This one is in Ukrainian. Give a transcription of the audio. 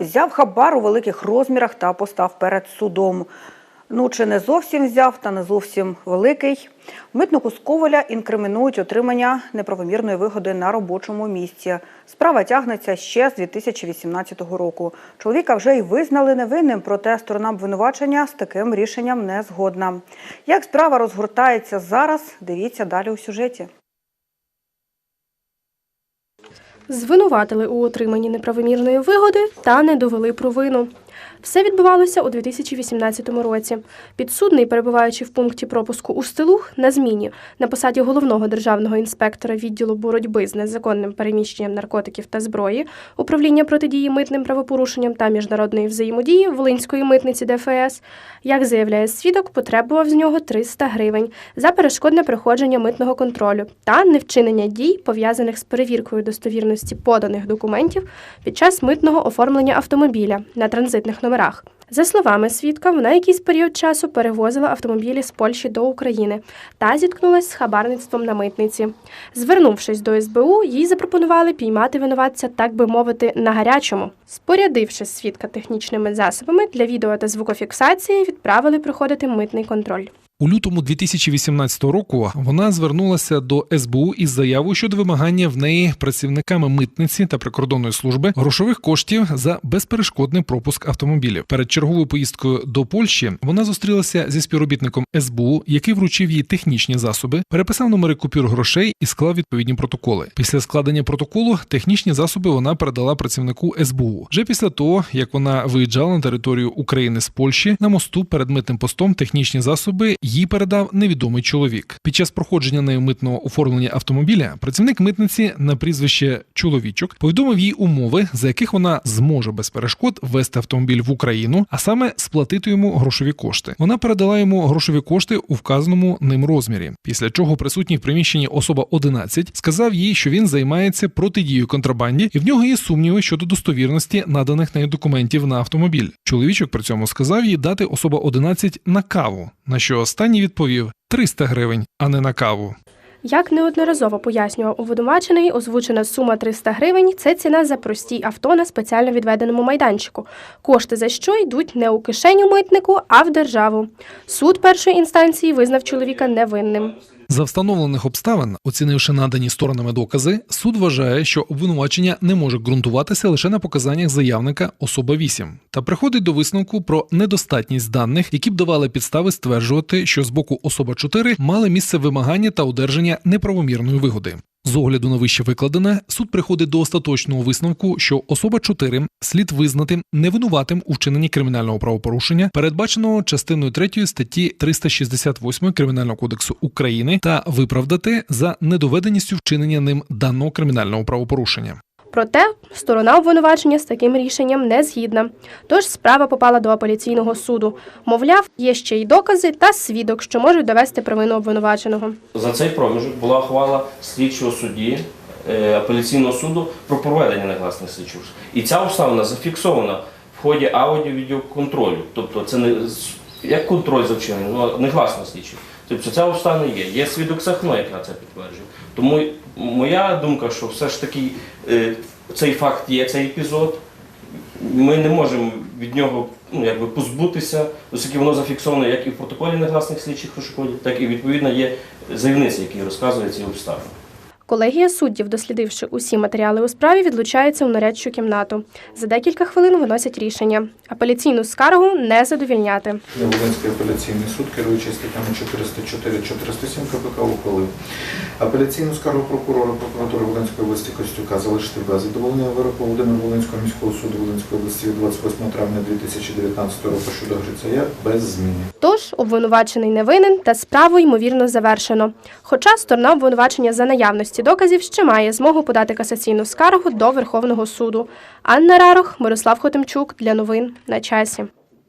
Взяв хабар у великих розмірах та постав перед судом. Ну, чи не зовсім взяв, та не зовсім великий. Митнику з Коваля інкримінують отримання неправомірної вигоди на робочому місці. Справа тягнеться ще з 2018 року. Чоловіка вже й визнали невинним, проте сторона обвинувачення з таким рішенням не згодна. Як справа розгортається зараз, дивіться далі у сюжеті. Звинуватили у отриманні неправомірної вигоди та не довели провину. Все відбувалося у 2018 році. Підсудний, перебуваючи в пункті пропуску у Стилух на зміні на посаді головного державного інспектора відділу боротьби з незаконним переміщенням наркотиків та зброї, управління протидії митним правопорушенням та міжнародної взаємодії Волинської митниці ДФС, як заявляє свідок, потребував з нього 300 гривень за перешкодне проходження митного контролю та невчинення дій, пов'язаних з перевіркою достовірності поданих документів під час митного оформлення автомобіля на транзитних номерах. За словами свідка, вона якийсь період часу перевозила автомобілі з Польщі до України та зіткнулася з хабарництвом на митниці. Звернувшись до СБУ, їй запропонували піймати винуватця, так би мовити, на гарячому. Спорядивши свідка технічними засобами для відео та звукофіксації, відправили проходити митний контроль. У лютому 2018 року вона звернулася до СБУ із заявою щодо вимагання в неї працівниками митниці та прикордонної служби грошових коштів за безперешкодний пропуск автомобілів. Перед черговою поїздкою до Польщі вона зустрілася зі співробітником СБУ, який вручив їй технічні засоби, переписав номери купюр грошей і склав відповідні протоколи. Після складення протоколу технічні засоби вона передала працівнику СБУ. Вже після того, як вона виїжджала на територію України з Польщі, на мосту перед митним постом технічні засоби їй передав невідомий чоловік. Під час проходження нею митного оформлення автомобіля працівник митниці на прізвище чоловічок повідомив їй умови, за яких вона зможе без перешкод ввести автомобіль в Україну, а саме сплатити йому грошові кошти. Вона передала йому грошові кошти у вказаному ним розмірі. Після чого присутній в приміщенні особа 11 сказав їй, що він займається протидією контрабанді, і в нього є сумніви щодо достовірності наданих нею документів на автомобіль. Чоловічок при цьому сказав їй дати особа 11 на каву, на що останній відповів 300 гривень, а не на каву. Як неодноразово пояснював уводомачений, озвучена сума 300 гривень це ціна за простій авто на спеціально відведеному майданчику. Кошти за що йдуть не у кишеню митнику, а в державу. Суд першої інстанції визнав чоловіка невинним. За встановлених обставин, оцінивши надані сторонами докази, суд вважає, що обвинувачення не може ґрунтуватися лише на показаннях заявника особа 8 та приходить до висновку про недостатність даних, які б давали підстави стверджувати, що з боку особа 4 мали місце вимагання та одержання неправомірної вигоди. З огляду на вище викладене, суд приходить до остаточного висновку, що особа 4 слід визнати невинуватим у вчиненні кримінального правопорушення, передбаченого частиною 3 статті 368 Кримінального кодексу України, та виправдати за недоведеністю вчинення ним даного кримінального правопорушення. Проте сторона обвинувачення з таким рішенням не згідна. Тож справа попала до апеляційного суду. Мовляв, є ще й докази та свідок, що можуть довести провину обвинуваченого. За цей проміжок була ухвала слідчого судді е, апеляційного суду про проведення негласних слідчих. І ця обставина зафіксована в ході аудіо-відеоконтролю. Тобто це не як контроль за вчиненням, ну, негласно слідчий. Тобто ця обставина є. Є свідок Сахно, яка це підтверджує. Тому моя думка, що все ж таки е, цей факт є, цей епізод. Ми не можемо від нього ну, якби позбутися, оскільки воно зафіксовано як і в протоколі негласних слідчих розшукодів, так і відповідно є заявниця, який розказує ці обставини. Колегія суддів, дослідивши усі матеріали у справі, відлучається у нарядчу кімнату. За декілька хвилин виносять рішення. Апеляційну скаргу не задовільняти. Волинський апеляційний суд, керуючись статтями 404-407 КПК, ухвалив. Апеляційну скаргу прокурора прокуратури Волинської області Костюка залишити без задоволення вироку Володимира Волинського міського суду Волинської області від 28 травня 2019 року щодо Грицая без зміни. Тож обвинувачений не винен та справу ймовірно завершено. Хоча сторона обвинувачення за наявності доказів ще має змогу подати касаційну скаргу до Верховного суду. Анна Рарох, Мирослав Хотимчук для новин на часі.